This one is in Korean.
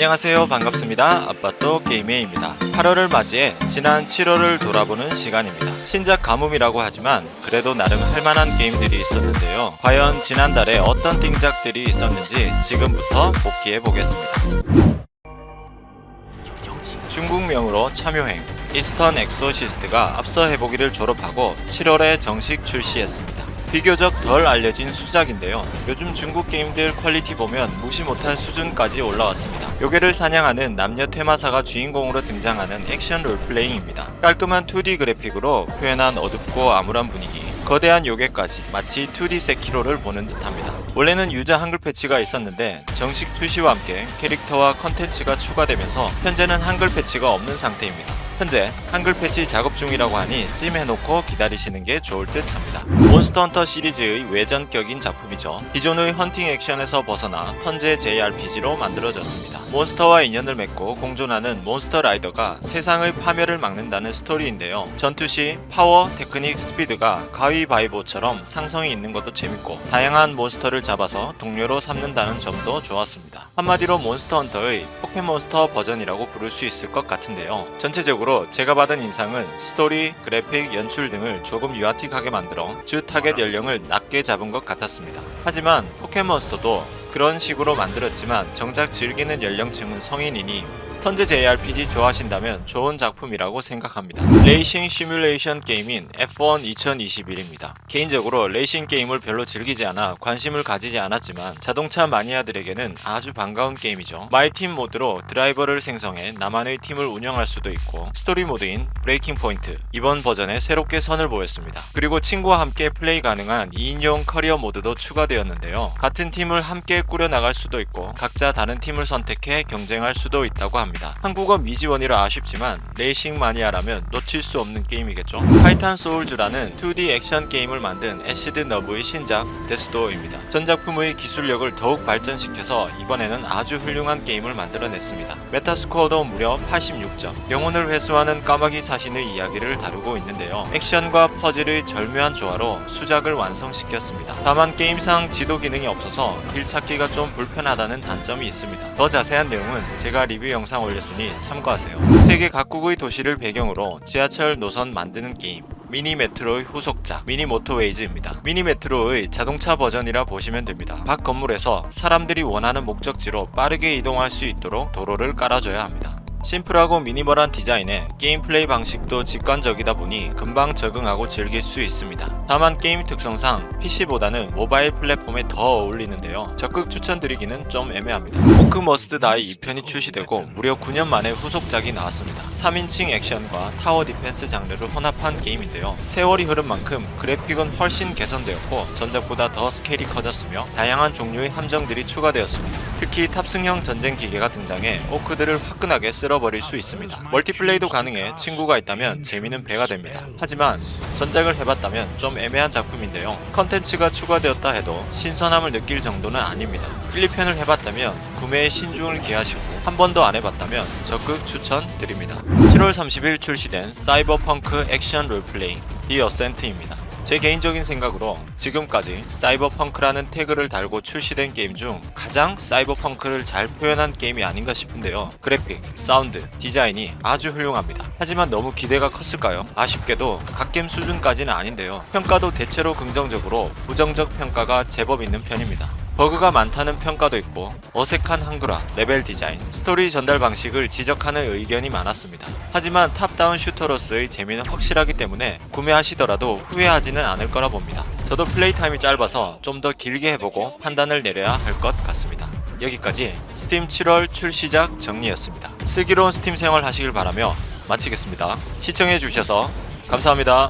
안녕하세요. 반갑습니다. 아빠또 게임의입니다. 8월을 맞이해 지난 7월을 돌아보는 시간입니다. 신작 가뭄이라고 하지만 그래도 나름 할만한 게임들이 있었는데요. 과연 지난달에 어떤 띵작들이 있었는지 지금부터 복귀해 보겠습니다. 중국명으로 참여행. 이스턴 엑소시스트가 앞서 해보기를 졸업하고 7월에 정식 출시했습니다. 비교적 덜 알려진 수작인데요. 요즘 중국 게임들 퀄리티 보면 무시 못할 수준까지 올라왔습니다. 요괴를 사냥하는 남녀 테마사가 주인공으로 등장하는 액션 롤플레잉입니다. 깔끔한 2D 그래픽으로 표현한 어둡고 암울한 분위기, 거대한 요괴까지 마치 2D 세키로를 보는 듯합니다. 원래는 유저 한글 패치가 있었는데 정식 출시와 함께 캐릭터와 컨텐츠가 추가되면서 현재는 한글 패치가 없는 상태입니다. 현재 한글 패치 작업 중이라고 하니 찜해놓고 기다리시는 게 좋을 듯 합니다. 몬스터 헌터 시리즈의 외전격인 작품이죠. 기존의 헌팅 액션에서 벗어나 턴제 JRPG로 만들어졌습니다. 몬스터와 인연을 맺고 공존하는 몬스터 라이더가 세상의 파멸을 막는다는 스토리인데요. 전투 시 파워, 테크닉, 스피드가 가위바위보처럼 상성이 있는 것도 재밌고 다양한 몬스터를 잡아서 동료로 삼는다는 점도 좋았습니다. 한마디로 몬스터 헌터의 포켓몬스터 버전이라고 부를 수 있을 것 같은데요. 전체적으로 제가 받은 인상은 스토리, 그래픽, 연출 등을 조금 유아틱하게 만들어 주 타겟 연령을 낮게 잡은 것 같았습니다. 하지만 포켓몬스터도 그런 식으로 만들었지만 정작 즐기는 연령층은 성인이니 턴제 JRPG 좋아하신다면 좋은 작품이라고 생각합니다. 레이싱 시뮬레이션 게임인 F1 2021입니다. 개인적으로 레이싱 게임을 별로 즐기지 않아 관심을 가지지 않았지만 자동차 마니아들에게는 아주 반가운 게임이죠. 마이팀 모드로 드라이버를 생성해 나만의 팀을 운영할 수도 있고 스토리 모드인 브레이킹 포인트 이번 버전에 새롭게 선을 보였습니다. 그리고 친구와 함께 플레이 가능한 2인용 커리어 모드도 추가되었는데요. 같은 팀을 함께 꾸려나갈 수도 있고 각자 다른 팀을 선택해 경쟁할 수도 있다고 합니다. 한국어 미지원이라 아쉽지만 레이싱 마니아라면 놓칠 수 없는 게임이겠죠. 타이탄 소울즈라는 2D 액션 게임을 만든 애시드 너브의 신작 데스도어입니다. 전 작품의 기술력을 더욱 발전시켜서 이번에는 아주 훌륭한 게임을 만들어냈습니다. 메타스코어도 무려 86점. 영혼을 회수하는 까마귀 사신의 이야기를 다루고 있는데요. 액션과 퍼즐의 절묘한 조화로 수작을 완성시켰습니다. 다만 게임상 지도 기능이 없어서 길 찾기가 좀 불편하다는 단점이 있습니다. 더 자세한 내용은 제가 리뷰 영상 올렸으니 참고하세요. 세계 각국의 도시를 배경으로 지하철 노선 만드는 게임. 미니 메트로의 후속작 미니 모토웨이즈입니다. 미니 메트로의 자동차 버전이라 보시면 됩니다. 각 건물에서 사람들이 원하는 목적지로 빠르게 이동할 수 있도록 도로를 깔아줘야 합니다. 심플하고 미니멀한 디자인에 게임 플레이 방식도 직관적이다 보니 금방 적응하고 즐길 수 있습니다. 다만 게임 특성상 PC보다는 모바일 플랫폼에 더 어울리는데요. 적극 추천드리기는 좀 애매합니다. 포크 머스트 다이 2편이 출시되고 무려 9년 만에 후속작이 나왔습니다. 3인칭 액션과 타워 디펜스 장르를 혼합한 게임인데요. 세월이 흐른 만큼 그래픽은 훨씬 개선되었고 전작보다 더 스케일이 커졌으며 다양한 종류의 함정들이 추가되었습니다. 특히 탑승형 전쟁 기계가 등장해 오크들을 화끈하게 쓸어버릴 수 있습니다. 멀티플레이도 가능해 친구가 있다면 재미는 배가 됩니다. 하지만 전작을 해봤다면 좀 애매한 작품인데요. 컨텐츠가 추가되었다 해도 신선함을 느낄 정도는 아닙니다. 1, 2편을 해봤다면 구매에 신중을 기하시고 한 번도 안 해봤다면 적극 추천드립니다. 7월 30일 출시된 사이버펑크 액션 롤플레잉 디 어센트입니다. 제 개인적인 생각으로 지금까지 사이버펑크라는 태그를 달고 출시된 게임 중 가장 사이버펑크를 잘 표현한 게임이 아닌가 싶은데요. 그래픽, 사운드, 디자인이 아주 훌륭합니다. 하지만 너무 기대가 컸을까요? 아쉽게도 갓겜 수준까지는 아닌데요. 평가도 대체로 긍정적으로 부정적 평가가 제법 있는 편입니다. 버그가 많다는 평가도 있고 어색한 한글화, 레벨 디자인, 스토리 전달 방식을 지적하는 의견이 많았습니다. 하지만 탑다운 슈터로서의 재미는 확실하기 때문에 구매하시더라도 후회하지는 않을 거라 봅니다. 저도 플레이 타임이 짧아서 좀 더 길게 해보고 판단을 내려야 할 것 같습니다. 여기까지 스팀 7월 출시작 정리였습니다. 슬기로운 스팀 생활 하시길 바라며 마치겠습니다. 시청해주셔서 감사합니다.